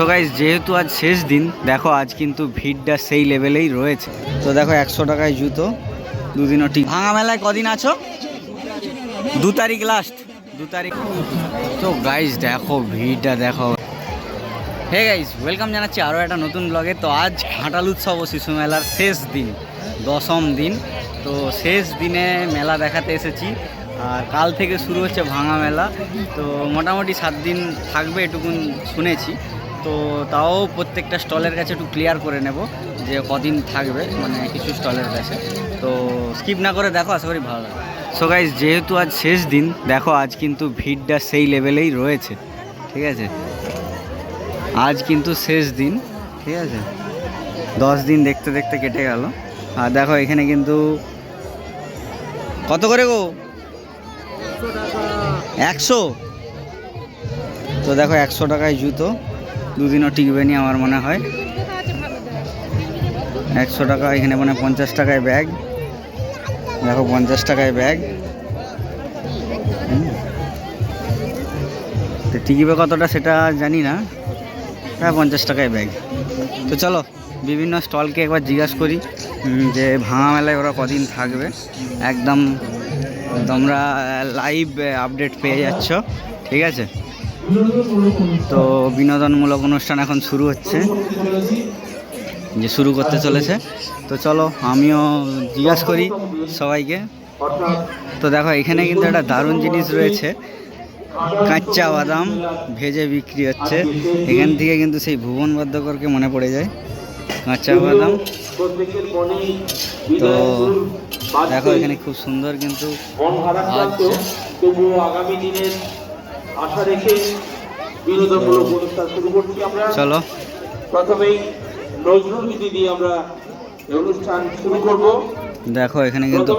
So guys যেহেতু আজ শেষ দিন, দেখো আজ কিন্তু ভিড়টা সেই লেভেলেই রয়েছে। তো দেখো একশো টাকায় জুতো, দুদিনও ঠিক ভাঙা মেলায় কদিন আছো? দু তারিখ লাস্ট দু তারিখ। তো গাইজ দেখো ভিড়টা, দেখো। হে গাইজ ওয়েলকাম জানাচ্ছি আরও একটা নতুন ব্লগে তো আজ ঘাটাল উৎসব ও শিশু মেলার শেষ দিন, দশম দিন। তো শেষ দিনে মেলা দেখাতে এসেছি। আর কাল থেকে শুরু হচ্ছে ভাঙা মেলা। তো মোটামুটি সাত দিন থাকবে এটুকুন শুনেছি। তো তাও প্রত্যেকটা স্টলের কাছে একটু ক্লিয়ার করে নেব যে কদিন থাকবে মানে কিছু স্টলের কাছে। তো স্কিপ না করে দেখো, আশা করি ভালো সো গাইজ যেহেতু আজ শেষ দিন, দেখো আজ কিন্তু ভিড়টা সেই লেভেলেই রয়েছে, ঠিক আছে? আজ কিন্তু শেষ দিন, ঠিক আছে? দশ দিন দেখতে দেখতে কেটে গেল। আর দেখো এখানে কিন্তু কত করে গো? একশো। তো দেখো একশো টাকায় জুতো। দুদিনও টিকবে নি আমার মনে হয়। একশো টাকা, এখানে মানে পঞ্চাশ টাকায় ব্যাগ। দেখো, পঞ্চাশ টাকায় ব্যাগ। তো টিকবে কতটা সেটা জানি না। হ্যাঁ পঞ্চাশ টাকায় ব্যাগ। তো চলো, বিভিন্ন স্টলকে একবার জিজ্ঞাসা করি যে ভাঙা মেলায় ওরা কদিন থাকবে। একদম, তোমরা লাইভ আপডেট পেয়ে যাচ্ছ। ঠিক আছে? তো বিনোদনমূলক অনুষ্ঠান এখন শুরু হচ্ছে যে শুরু করতে চলেছে। তো চলো আমিও জিজ্ঞাসা করি সবাইকে। তো দেখো এখানে কিন্তু একটা দারুণ জিনিস রয়েছে। কাঁচা বাদাম ভেজে বিক্রি হচ্ছে। এখান থেকে কিন্তু সেই ভুবন বাদ্যকরকে মনে পড়ে যায় কাঁচা বাদাম। তো দেখো এখানে খুব সুন্দর কিন্তু তবুও আগামী দিনের আশা রেখে বিনোদনমূলক অনুষ্ঠান শুরু করছি আমরা। চলো। প্রথমেই নজরুল গীতি দিয়ে আমরা অনুষ্ঠান শুরু করব। দেখো এখানে কিন্তু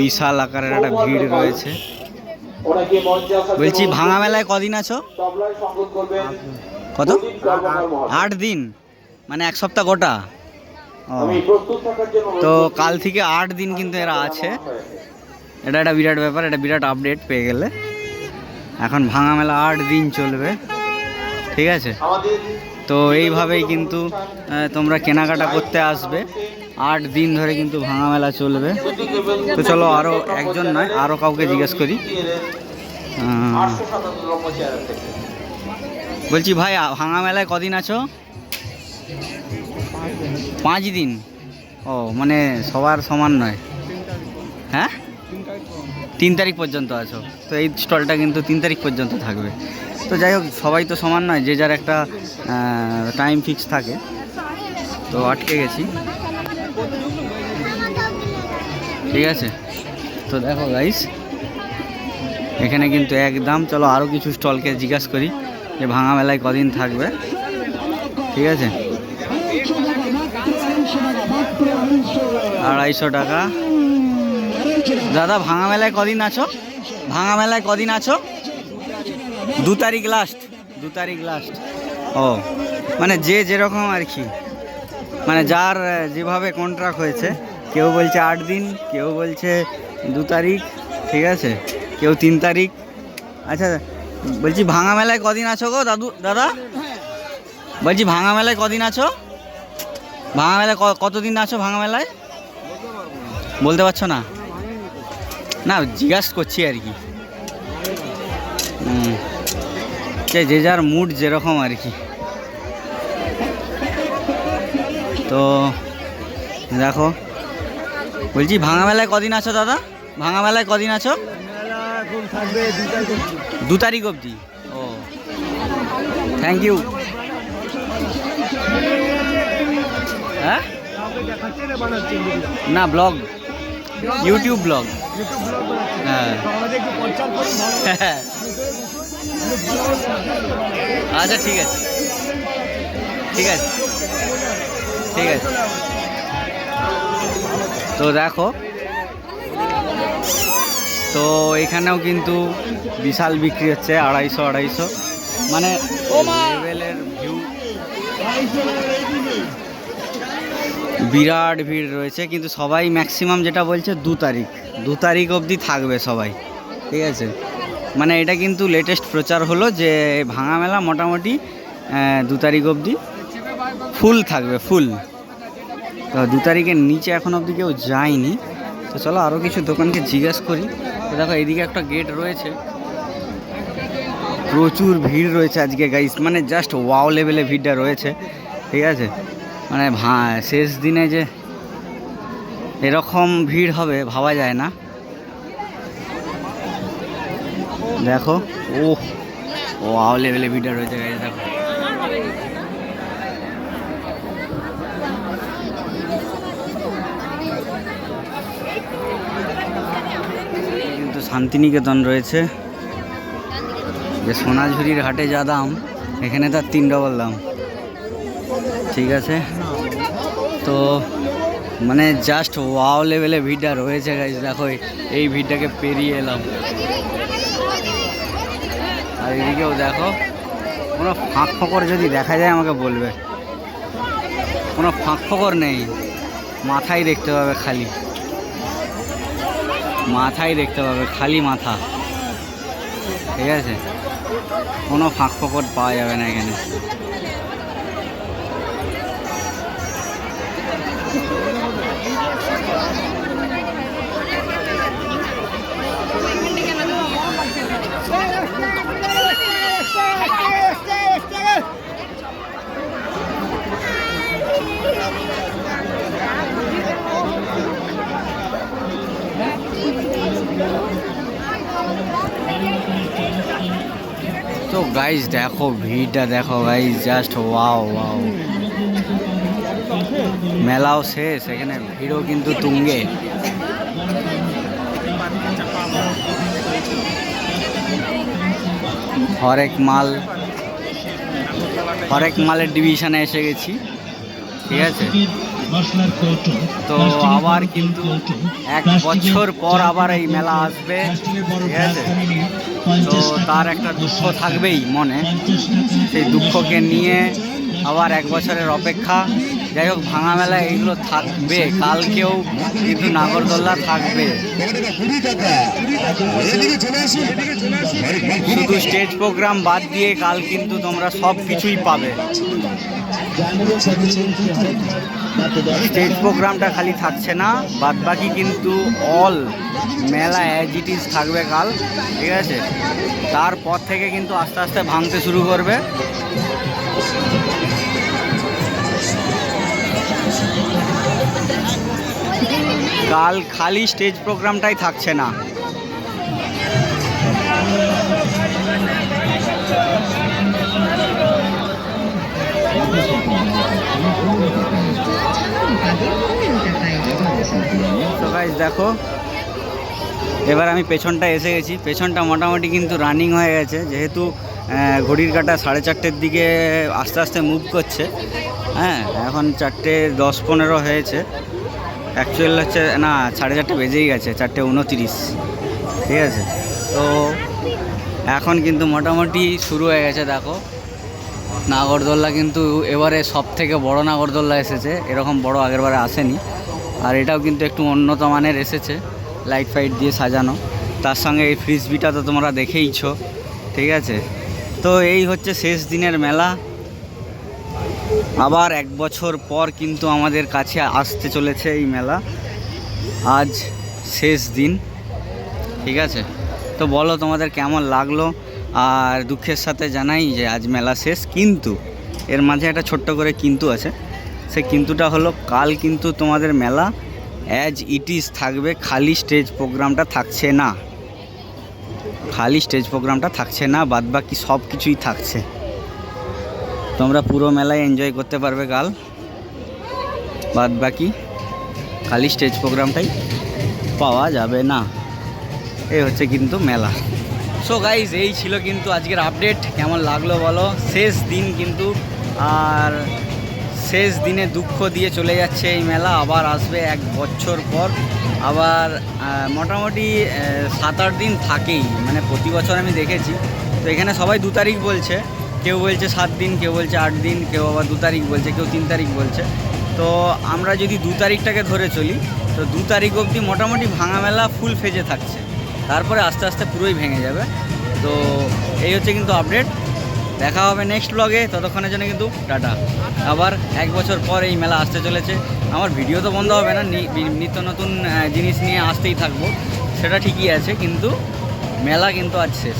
বিশাল আকারের একটা ভিড় রয়েছে। বলছি ভাঙা মেলায় কদিন আছো? কত। আট দিন? মানে এক সপ্তাহ গোটা? তো কাল থেকে আট দিন কিন্তু এরা আছে। এটা একটা বিরাট ব্যাপার এটা বিরাট আপডেট পেয়ে গেলে। এখন ভাঙা মেলা আট দিন চলবে। ঠিক আছে? তো এইভাবেই কিন্তু তোমরা কেনাকাটা করতে আসবে। আট দিন ধরে কিন্তু ভাঙা মেলা চলবে। তো চলো আরও একজন নয় আরও কাউকে জিজ্ঞেস করি। বলছি ভাই ভাঙা মেলায় কদিন আছো? পাঁচ দিন। ও মানে সবার সমান নয়। হ্যাঁ? তিন তারিখ পর্যন্ত আছো। তো এই স্টলটা কিন্তু তিন তারিখ পর্যন্ত থাকবে। তো যাই হোক, সবাই তো সমান নয়, যে যার একটা টাইম ফিক্স থাকে। তো আটকে গেছি। ঠিক আছে? তো দেখো গাইস এখানে কিন্তু একদম, চলো আরও কিছু স্টলকে জিজ্ঞাসা করি যে ভাঙা মেলায় কদিন থাকবে। ঠিক আছে? আড়াইশো টাকা। দাদা, ভাঙা মেলায় কদিন আছো? ভাঙা মেলায় কদিন আছো? দু তারিখ লাস্ট দু তারিখ লাস্ট ও মানে যে যেরকম আর কি। মানে যার, যেভাবে কন্ট্রাক্ট হয়েছে, কেউ বলছে আট দিন, কেউ বলছে দু তারিখ, ঠিক আছে? কেউ তিন তারিখ। আচ্ছা বলছি ভাঙা মেলায় কদিন আছো গো, দাদু, দাদা? বলছি ভাঙা মেলায় কদিন আছো? ভাঙা মেলায় কতদিন আছো ভাঙা মেলায়? বলতে পারছ না? না, জিজ্ঞাসা করছি আর কি। যে যার মুড যেরকম আর কি। তো, দেখো, বলছি, ভাঙা মেলায় কদিন আছো দাদা? ভাঙা মেলায় কদিন আছো? দু তারিখ অবধি। ও থ্যাংক ইউ হ্যাঁ? না ব্লগ ইউটিউব ব্লগ হ্যাঁ। আচ্ছা ঠিক আছে। ঠিক আছে। ঠিক আছে। তো দেখো। তো এখানেও কিন্তু বিশাল বিক্রি হচ্ছে আড়াইশো আড়াইশো। মানে লেভেলের ভিউ বিরাট ভিড় রয়েছে, কিন্তু সবাই ম্যাক্সিমাম যেটা বলছে দু তারিখ। দু তারিখ অবধি থাকবে সবাই, ঠিক আছে? মানে এটা কিন্তু লেটেস্ট প্রচার হলো যে ভাঙা মেলা মোটামুটি দু তারিখ অবধি ফুল থাকবে ফুল তো দু তারিখের নিচে এখন অবধি কেউ যায়নি। তো চলো আরও কিছু দোকানকে জিজ্ঞেস করি। দেখো এদিকে একটা গেট রয়েছে। প্রচুর ভিড় রয়েছে আজকে গাইস মানে জাস্ট ওয়াও লেভেলে ভিড়টা রয়েছে, ঠিক আছে? মানে শেষ দিনে যে এরকম ভিড় হবে, ভাবা যায় না। দেখো ও ও আও লেভেলে ভিড়টা রয়েছে গাইস দেখো। কিন্তু শান্তিনিকেতন রয়েছে। যে সোনাঝুরির হাটে যা দাম, এখানে তার তিন ডবল দাম। ঠিক আছে? তো মানে জাস্ট ওয়াও লেভেলে ভিড়টা রয়েছে গাইজ দেখো, এই- ভিড়টাকে পেরিয়ে এলাম। আর এদিকেও দেখো, কোনো ফাঁক ফকর যদি দেখা যায়, আমাকে বলবে। কোনো ফাঁক ফকর নেই। মাথায় দেখতে পাবে খালি। মাথায় দেখতে পাবে খালি মাথা। ঠিক আছে? কোনো ফাঁক ফকর পাওয়া যাবে না এখানে। তো গাইজ দেখো ভিড়টা দেখো গাইজ জাস্ট ওয়াও ওয়াও মেলাও শেষ, এখানে ভিড়ও কিন্তু তুঙ্গে। হরেক মাল, হরেক মালের ডিভিশনে এসে গেছি। ঠিক আছে? তো আবার কিন্তু এক বছর পর আবার এই মেলা আসবে। ঠিক আছে? তো তার একটা দুঃখ থাকবেই মনে। সেই দুঃখকে নিয়ে আবার এক বছরের অপেক্ষা। যাই হোক ভাঙা মেলা এইগুলো থাকবে। কালকেও কিন্তু নাগরদোল্লা থাকবে। শুধু স্টেজ প্রোগ্রাম বাদ দিয়ে কাল কিন্তু তোমরা সব কিছুই পাবে। স্টেজ প্রোগ্রামটা খালি থাকছে না বাদ বাকি কিন্তু অল মেলা অ্যাজ ইট ইজ থাকবে কাল, ঠিক আছে? তারপর থেকে কিন্তু আস্তে আস্তে ভাঙতে শুরু করবে। কাল খালি স্টেজ প্রোগ্রামটাই থাকছে না। দেখো, এবার আমি পেছনটা এসে গেছি। পেছনটা মোটামুটি কিন্তু রানিং হয়ে গেছে, যেহেতু ঘড়ির কাটা সাড়ে চারটের দিকে আস্তে আস্তে মুভ করছে। হ্যাঁ এখন চারটে দশ পনেরো হয়েছে। অ্যাকচুয়াল হচ্ছে, না, সাড়ে চারটে বেজেই গেছে, চারটে উনতিরিশ। ঠিক আছে? তো এখন কিন্তু মোটামুটি শুরু হয়ে গেছে, দেখো। নাগরদোল্লা কিন্তু এবারে সব থেকে বড় নাগরদোল্লা এসেছে। এরকম বড় আগেরবারে আসেনি। আর এটাও কিন্তু একটু উন্নত মানের এসেছে, লাইট ফাইট দিয়ে সাজানো। তার সঙ্গে এই ফ্রিজবিটা তো তোমরা দেখেইছো। ঠিক আছে? তো এই হচ্ছে শেষ দিনের মেলা। আবার এক বছর পর কিন্তু আমাদের কাছে আসতে চলেছে এই মেলা। আজ শেষ দিন, ঠিক আছে? তো বলো তোমাদের কেমন লাগল? আর দুঃখের সাথে জানাই যে আজ মেলা শেষ, কিন্তু এর মাঝে একটা ছোট্ট করে কিন্তু আছে। সে কিন্তুটা হলো, কাল কিন্তু তোমাদের মেলা অ্যাজ ইট ইজ থাকবে, খালি স্টেজ প্রোগ্রামটা থাকছে না। খালি স্টেজ প্রোগ্রামটা থাকছে না বাদ বাকি সব কিছুই থাকছে। তোমরা পুরো মেলায় এনজয় করতে পারবে কাল বাদ বাকি, খালি স্টেজ প্রোগ্রামটাই পাওয়া যাবে না। এই হচ্ছে কিন্তু মেলা। সো গাইজ এই ছিল কিন্তু আজকের আপডেট কেমন লাগল বলো? শেষ দিন কিন্তু, আর শেষ দিনে দুঃখ দিয়ে চলে যাচ্ছে এই মেলা। আবার আসবে এক বছর পর। আবার মোটামুটি সাত আট দিন থাকেই। মানে প্রতি বছর আমি দেখেছি। তো এখানে সবাই দু তারিখ বলছে। কেউ বলছে সাত দিন, কেউ বলছে আট দিন, কেউ আবার দু তারিখ বলছে, কেউ তিন তারিখ বলছে। তো আমরা যদি দু তারিখটাকে ধরে চলি, তো দু তারিখ অবধি মোটামুটি ভাঙা মেলা ফুল ফেজে থাকছে। তারপরে আস্তে আস্তে পুরোই ভেঙে যাবে। তো এই হচ্ছে কিন্তু আপডেট দেখা হবে নেক্সট ব্লগে ততক্ষণের জন্য কিন্তু টাটা। আবার এক বছর পর এই মেলা আসতে চলেছে। আমার ভিডিও তো বন্ধ হবে না। নিত্য নতুন জিনিস নিয়ে আসতেই থাকব। সেটা ঠিকই আছে, কিন্তু মেলা কিন্তু আজ শেষ।